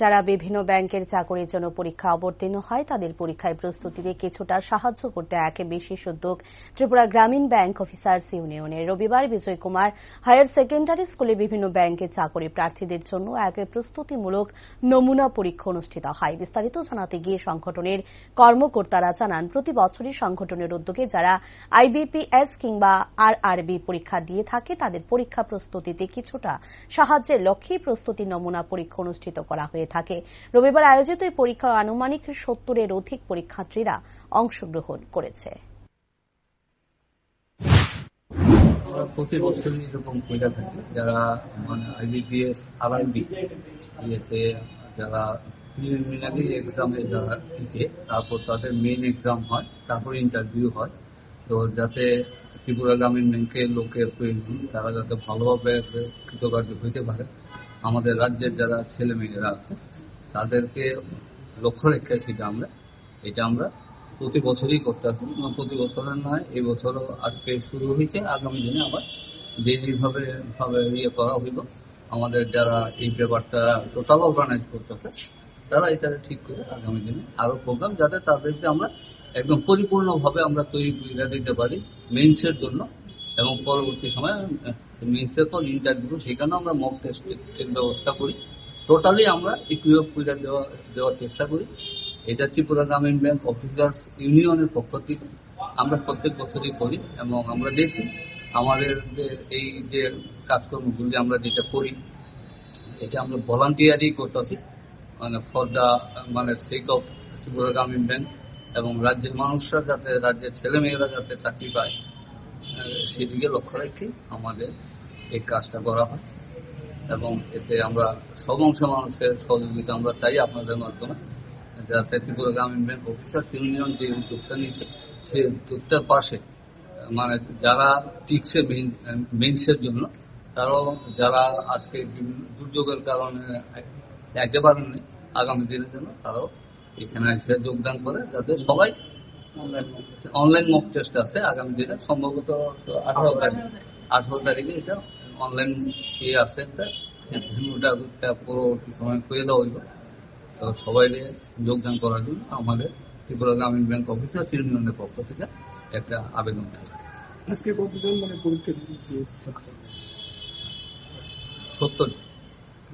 যারা বিভিন্ন ব্যাংকের চাকরির জন্য পরীক্ষা অবতীর্ণ হয়, তাদের পরীক্ষায় প্রস্তুতিতে কিছুটা সাহায্য করতে এক বিশেষ উদ্যোগ ত্রিপুরা গ্রামীণ ব্যাংক অফিসার্স ইউনিয়নের। রবিবার বিজয় কুমার হায়ার সেকেন্ডারি স্কুলে বিভিন্ন ব্যাংকের চাকরি প্রার্থীদের জন্য এক প্রস্তুতিমূলক নমুনা পরীক্ষা অনুষ্ঠিত হয়। বিস্তারিত জানাতে গিয়ে সংগঠনের কর্মকর্তারা জানান, প্রতি বছরই সংগঠনের উদ্যোগে যারা আইবিপিএস কিংবা আরআরবি পরীক্ষা দিয়ে থাকে, তাদের পরীক্ষা প্রস্তুতিতে কিছুটা সাহায্যের লক্ষ্যে প্রস্তুতি নমুনা পরীক্ষা অনুষ্ঠিত করা হয়ে থাকে। রবিবার আয়োজিত এই পরীক্ষায় আনুমানিক সত্তরের অধিক পরীক্ষার্থীরা অংশগ্রহণ করেছে। প্রতি বছরই এরকম করে থাকি, যারা মানে আইবিপিএস আরআইবি ইয়েতে যারা প্রিলিমিনারি এক্সামে যারা টিকে, তারপর তাদের মেইন এক্সাম হয়, তারপর ইন্টারভিউ হয়। তো যাতে ত্রিপুরা গ্রামীণ ব্যাংকের লোকের প্রয়োজন তারা যাতে ভালোভাবে কৃতকার্য হইতে পারে। আমাদের রাজ্যের যারা ছেলে মেয়েরা আছে, তাদেরকে লক্ষ্য রেখে সেটা আমরা, এটা আমরা প্রতি বছরই করতে আসি। প্রতি বছরের নয়, এই বছরও আজকে শুরু হয়েছে, আগামী দিনে আবার ডেইলি ভাবে ভাবে ইয়ে করা হইব আমাদের যারা এই ব্যাপারটা টোটাল অর্গানাইজ করতেছে, তারা এটা ঠিক করে আগামী দিনে আরও প্রোগ্রাম যাতে তাদেরকে আমরা একদম পরিপূর্ণভাবে আমরা তৈরি করে দিতে পারি মেইনসের জন্য এবং পরবর্তী সময় মেইনসের পর ইন্টারভিউ সেখানে আমরা মক টেস্টের ব্যবস্থা করি। টোটালি আমরা ইকুইপ করে দেওয়া, দেওয়ার চেষ্টা করি। এটা ত্রিপুরা গ্রামীণ ব্যাংক অফিসার্স ইউনিয়নের পক্ষ থেকে আমরা প্রত্যেক বছরই করি এবং আমরা দেখছি আমাদের এই যে কাজকর্মগুলি আমরা যেটা করি, এটা আমরা ভলান্টিয়ারই করতেছি। মানে ফর দ্য মানে সেক অফ ত্রিপুরা গ্রামীণ ব্যাংক এবং রাজ্যের মানুষরা যাতে, রাজ্যের ছেলেমেয়েরা যাতে চাকরি পায় সেদিকে লক্ষ্য রেখে আমাদের এই কাজটা করা হয়। এবং এতে আমরা সব অংশ মানুষের সহযোগিতা আমরা চাই আপনাদের মাধ্যমে, যাতে ত্রিপুরা গ্রামীণ ব্যাংক অফিসার ইউনিয়ন যে উদ্যোগটা নিয়েছে সেই উদ্যোগটার পাশে মানে যারা টিকছে মেইনসের জন্য, তারাও যারা আজকে দুর্যোগের কারণে একেবারে আগামী দিনের জন্য তারাও এখানে এসে যোগদান করে যাতে সবাই অনলাইন মক টেস্ট আছে আগামী দিনে। সম্ভবত আঠারো তারিখ। আঠারো তারিখে এটা অনলাইন ইয়ে আছে একটা। ভিডিওটা পরবর্তী সময় করে দেওয়া হইব তো সবাই যোগদান করার জন্য আমাদের ত্রিপুরা গ্রামীণ ব্যাংক অফিসার ইউনিয়নের পক্ষ থেকে একটা আবেদন থাকে। আজকে কতজন মানে পরীক্ষা সত্তর